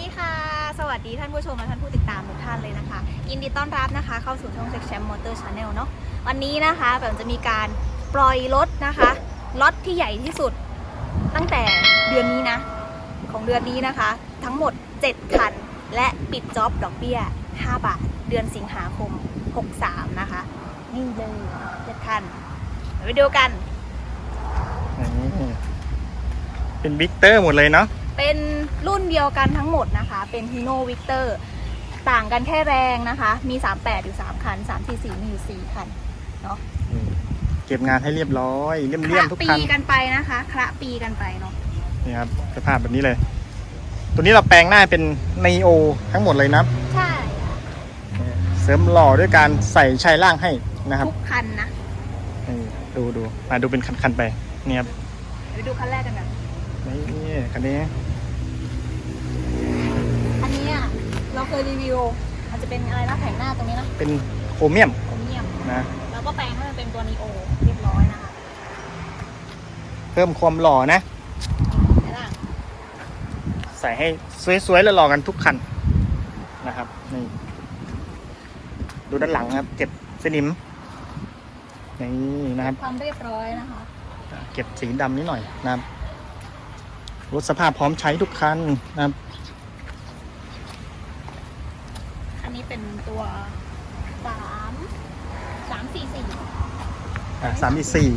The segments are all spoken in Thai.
ดีค่ะ สวัสดีท่านผู้ชมและท่านผู้ติดตามทุกท่านเลยนะคะ ยินดีต้อนรับนะคะ เข้าสู่ช่อง Sex Champ Motor Channel เนาะวันนี้นะคะแบบจะมีการปล่อยรถนะคะล็อตที่ใหญ่ที่สุดตั้งแต่เดือนนี้นะ ของเดือนนี้นะคะ ทั้งหมด 7 คัน และปิดจ็อบดอกเบี้ย 5 บาท เดือนสิงหาคม 63 นะคะ นี่เลย7คันเดี๋ยวไปดูกัน เป็นวิกเตอร์หมดเลยเนาะ เป็นรุ่นเดียวกันทั้งหมดนะคะ เป็น Hino Victor ต่างกันแค่แรงนะคะ มี 38 อยู่ 3 คัน 344 มีอยู่ 4 คันเนาะเก็บงานให้เรียบร้อยเลี่ยมคเลี่ยละมทุกปีคันกันไปนะคะคละปีกันไปเนาะนี่ครับสภาพแบบนี้เลย ตัวนี้เราแปลงหน้าเป็น Neo ทั้งหมดเลยนะใช่เสริมหล่อด้วยการใส่ชายล่างให้นะครับทุกคันนะนี่ดูดูมาดูเป็นคันๆไปนี่ครับเดี๋ยวไปดูคันแรกกันแบบนี่คันนี้อั นนี้อะเราเคยรีวิว มันจะเป็นอะไรนะแผงหน้าตรงนี้นะเป็นโครเมียมโครเมียม นะแล้วก็แปลงให้มันเป็นตัวนีโอเรียบร้อยนะคะเพิ่มความหล่อนะ เห็นไหมใส่ให้สวยๆแล้วหล่อกันทุกคันนะครับนี่ดูด้านหลังครับ เก็บสนิมนี่นะครับ ความเรียบร้อยนะคะ เก็บสีดำนิดหน่อยนะครับรถสภาพพร้อมใช้ทุกคันนะครับ อันนี้เป็นตัวสามสามสี่สี่ สามสี่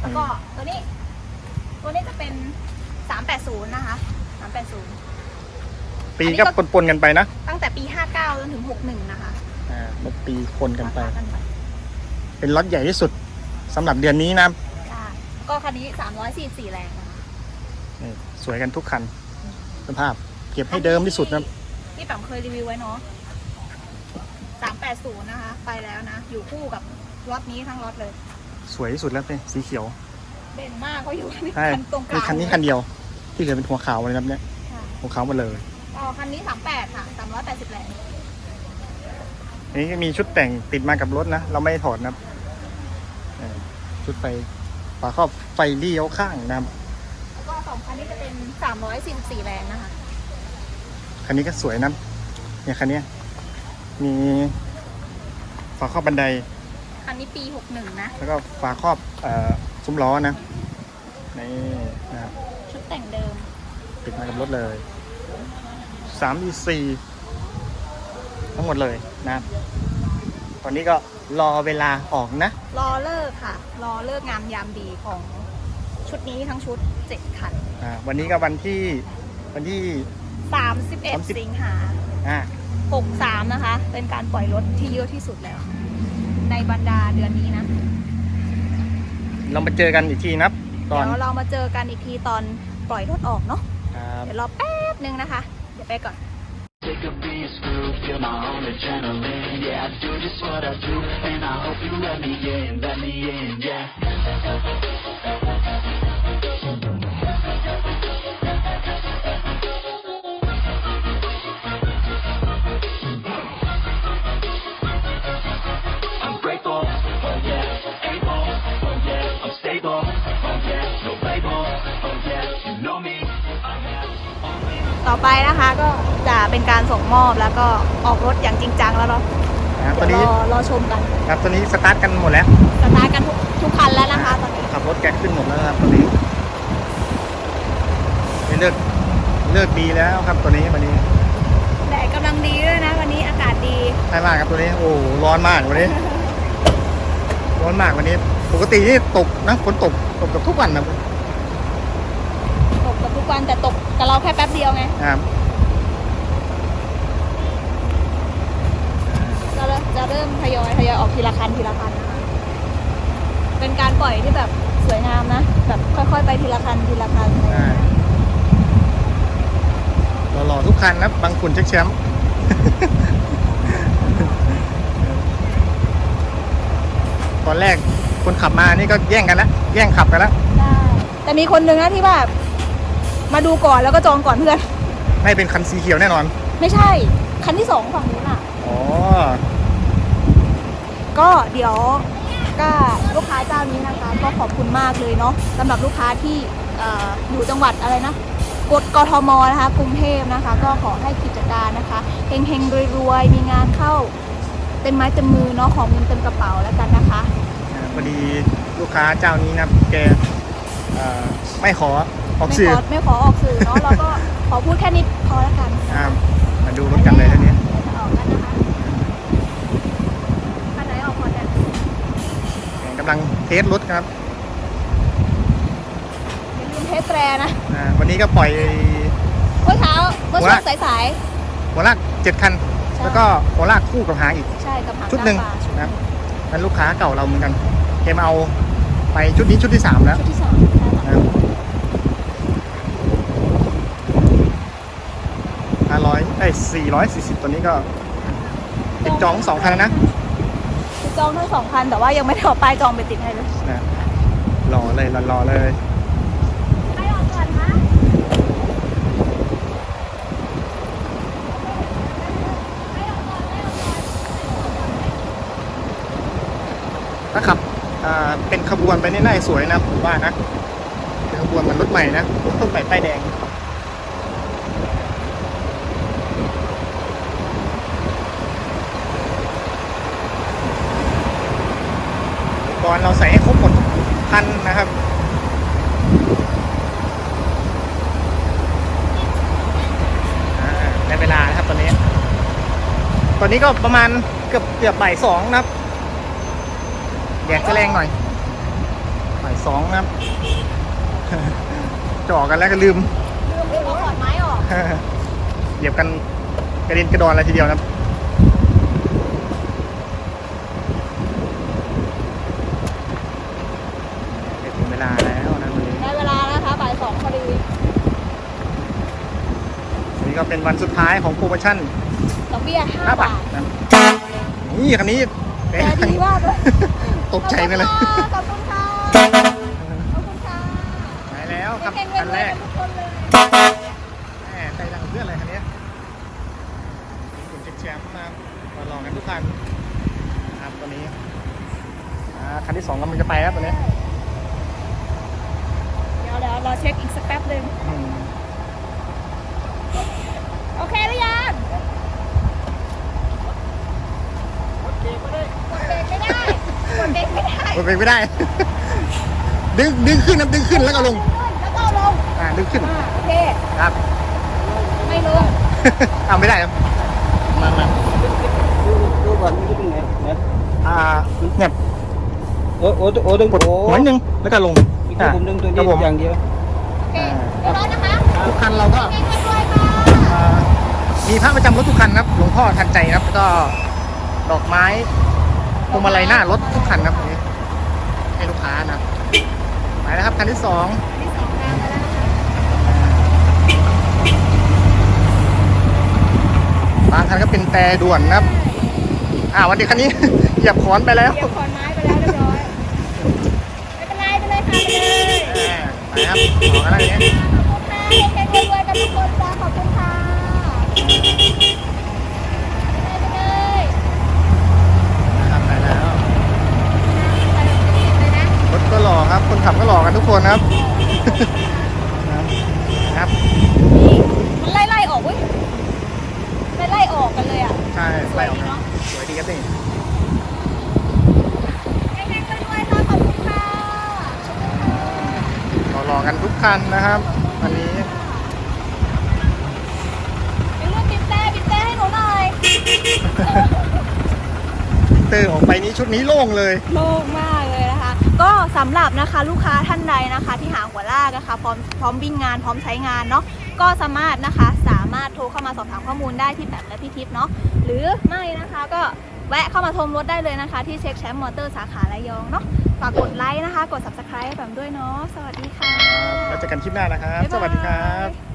แล้วก็ตัวนี้ ตัวนี้จะเป็นสามแปดศูนย์นะคะสามแปดศูนย์ปีก็ปนๆกันไปนะตั้งแต่ปีห้าเก้าจนถึงหกหนึ่งนะคะอ่าลบปีคนกันไป ราคากันไปเป็นรถใหญ่ที่สุดสำหรับเดือนนี้นะใช่ก็คันนี้สามร้อยสี่สี่แรงนะคะนี่สวยกันทุกคันสภาพ เก็บให้เดิมที่สุดนะ ที่แปมเคยรีวิวไว้เนาะ สามแปดศูนย์นะคะ ไปแล้วนะ อยู่คู่กับรถนี้ทั้งรถเลย สวยที่สุดแล้วเป็นสีเขียวเด่นมากก็อยู่ใช่คันตรงกมีลางคันนี้คันเดียว ที่เหลือเป็นหัวขาวเลยนะครับเนี่ยใช่หัวขาวหมาเลย อ๋อคันนี้สามแปดค่ะสามร้อยแปดสิบแรงอันนี้ก็มีชุดแต่งติดมากับรถนะ เราไม่ได้ถอดนะครับเออชุดไฟฝาครอบไฟเลี้ยวข้างนะครับแล้วก็สองคันนี้จะเป็นสามร้อยสี่สิบสี่แรงนะคะ คันนี้ก็สวยนะเนี่ยคันเนี้ยมี ฝาครอบบันได คันนี้ปีหกหนึ่งนะ แล้วก็ฝาครอบเอ่อซุ้มล้อนะนี่นะครับชุดแต่งเดิม ติดมากับรถเลยสามดีสี่ทั้งหมดเลยนะครับตอนนี้ก็รอเวลาออกนะ รอเลิกค่ะ รอเลิกงามยามดีของชุดนี้ทั้งชุดเจ็ดคันอ่าวันนี้ก็วันที่วันที่สามสิบเอ็ด30 สิงหาอ่า หกสามนะคะ เป็นการปล่อยรถที่เยอะที่สุดแล้ว ในบรรดาเดือนนี้นะเรามาเจอกันอีกทีนะครับตอนเดี๋ยวเรามาเจอกันอีกทีตอนปล่อยรถออกเนาะครับเดี๋ยวรอแป๊บนึงนะคะ เดี๋ยวไปก่อน Sick of being screwed, feel my own adrenaline. Yeah, I do just what I do, and I hope you let me in, let me in, yeah. ต่อไปนะคะก็จะเป็นการส่งมอบแล้วก็ออกรถอย่างจริงจังแล้วเนาะนะครับตอนเดี๋นี้ยวรอรอชมกัน ครับตอนนี้สตาร์ทกันหมดแล้วสตาร์ทกันทุกทุกคันแล้วนะคะตอนนี้ ขับรถแกขึ้นหมดแล้วนะครับตอนนี้นี่เลือกเลือกดีแล้วครับตัวนี้วันนี้แดดกำลังดีด้วยนะ วันนี้อากาศดี ใช่มากครับตัวนี้โอ้โหร้อนมากวันนี้ ร้อนมากวันนี้ ปกตินี่ตกนะฝนตกตกกับทุกวันนะต กกับทุกวันแต่ตกกับเราแค่แป๊บเดียวไงครับจะเริ่มจะเริ่มทยอยทยอยออกทีละคันทีละคันนะคะเป็นการปล่อยที่แบบสวยงามนะ แบบค่อยๆ ไปทีละคันทีละคันอะไรอย่างเงี้ยหล่อๆทุกคันนะบางฝุ่นเช็คแชมป์ตอนแรกคนขับมานี่ก็แย่งกันแล้วแย่งขับกันแล้วได้แต่มีคนหนึ่งนะที่แบบ มาดูก่อนแล้วก็จองก่อนเพื่อนให้เป็นคันสีเขียวแน่นอน ไม่ใช่ คันที่สองฝั่งนู้นอะ อ๋อ ก็เดี๋ยวก็ลูกค้าเจ้านี้นะคะก็ขอบคุณมากเลยเนาะสำหรับลูกค้าที่เอ่ออยู่จังหวัดอะไรนะกฎกทมนะคะกรุงเทพนะคะ ก็ขอให้กิจการนะคะเฮงๆรวยๆมีงานเข้าเต็มไม้เต็มมือเนาะของเงินเต็มกระเป๋าแล้วกันนะคะ อ่าพอดีลูกค้าเจ้านี้นะครับแกเอ่อไม่ขอ ออกไม่สื่อขอไม่ขอออกสื่อเนาะเราก็ขอพูดแค่นิดพอแล้วกันอ่ามาดูรถกันเลยทีนี้จะออกกันนะคะคันไหนออกก่อนเนี่ยกำลังเทสรถครับอย่าลืมเทสแตรนะอ่าวันนี้ก็ปล่อย เมื่อเช้าเมื่อช่วงว่าสายหัวลากเจ็ดคันใช่แล้วก็หัวลากคู่กับหางอีก ๆใช่กับหางชุดหนึ่งกลาปลาชุดนะครับเป็นลูกค้าเก่าเราเหมือนกันแกมาเอาไปชุดนี้ชุดที่สามแล้วชุดที่สองใช่ค่ะนะครับห้าร้ อยไอ้สี่ร้อยสี่สิบตัวนี้ก็ติดจองสองคันแล้วนะคือจองทั้งสองคันแต่ว่ายังไม่ได้เอาป้ายจองไปติดให้เลยนะรอเลยรอรอเลยใครออกก่อนคะถ้าขับอ่าเป็นขบวนไปนี่น่าจะสวยนะผมว่านะเป็นขบวนเหมือนรถใหม่นะรถใหม่ป้ายแดง ก่อนเราใส่ให้ครบหมดทุกคันนะครับ อ่าได้เวลานะครับตอนนี้ ต อนนี้ก็ประมาณเกือบเกือบบ่ายสองนะครับแดดจะแรงหน่อยบ่ายสองนะครับจ่อกันแล้วก็ลืมลืมลืมเอาขอนไม้ออกเหยียบกันกระเด็นกระดอนอะไรทีเดียวนะครับถึงเวลาแล้วนะวันนี้ได้เวลาแล้วนะคะบ่ายสองพอดีวันนี้ก็เป็นวันสุดท้ายของโปรโมชั่นดอก เบี้ยห้า5บาบาททนะนี่คันนี้แต่ดีมากเลยตกใจไปเลยขอบคุณค่ะขอบคุณค่ะไปแล้วครับเก่งๆคันเลแรยกทุกคนเลยแหมใจดังเพื่อนเลยคันนี้คุณเช็คแชมป์นะครับมาลองกันทุกคันนะครับตัวนี้อ่าคันที่สองกำลังจะไปครับตัวนี้ เดี๋ยวเดี๋ยวรอเช็คอีกสักแป๊บหนึ่ง อืม โอเคหรือยังกดเบรกไม่ได้กดเบรกไม่ได้ มัน เป็นไม่ได้ ดึงดึงขึ้นนะดึงขึ้นแล้วก็ลง แล้วก็เอาลงอ่าดึงขึ้น อ่าโอเค ครับ ไม่ลง เอาไม่ได้ครับ มามาดูก่อนมันจะเป็นไงเนี่ยอ่าเนี่ยโอ้โอ้โอ้ดึงกดโอ้หัวนิดนึงแล้วก็ลงอีกตัวผมดึงตัวครันี้บผมอย่างเดียวโอเคเรียบร้อยนะคะทุกคันเราก็ เก่งๆด้วยค่ะอ่ามีพระประจำรถทุกคันครับ หลวงพ่อทันใจครับแล้วก็ดอกไม้พวงมาลัยหน้ารถทุกคันครับอันนี้ ให้ลูกค้านะไปแล้วครับคันที่สองที่สองตามมาแล้วนะคะบางคันก็เป็นแต่ด่วนนะครับ อ่าวันนี้คันนี้ เหยียบขอนไปแล้วเหยียบขอนไม้ไปแล้วเรียบร้อยไม่เป็นไรไปเลยค่ะไปเลยอ่าไปครับต่อกันแล้วอย่างนี้ขอบคุณค่ะเฮงๆรวยๆกันทุกคนจ้าขอบคุณค่ะไปเลย นะครับไปแล้ว ไปเลยไปเลยนะ รถก็หล่อ ครับคนขับก็หล่อกันทุกคนครับนะครับ นี่มันไล่ไล่ๆออกเว้ยไล่ไล่ๆออกกันเลยอะใช่ไล่ออกครับสวยดีครับนี่เฮงๆรวยๆค่ะขอบคุณค่ะหล่อๆกันทุกคันนะครับ วันนี้อย่าลืมบีบแต่บีบแต่ให้หนูหน่อยเตอร์ออกไปนี้ชุดนี้โล่งเลย โล่งมากเลยนะคะ ก็สำหรับนะคะลูกค้าท่านใดนะคะที่หาหัวลากนะคะพร้อมพร้อมวิ่งงานพร้อมใช้งานเนาะก็สามารถนะคะสามารถโทรเข้ามาสอบถามข้อมูลได้ที่แปมและพี่ทิพย์เนาะหรือไม่นะคะก็แวะเข้ามาชมรถได้เลยนะคะ ที่เช็คแชมป์มอเตอร์สาขาระยองเนาะฝากกดไลค์นะคะ กด subscribe ให้แปมด้วยเนาะสวัสดีค่ะแล้วเจอกันคลิปหน้านะครับบ๊ายบายสวัสดีครับ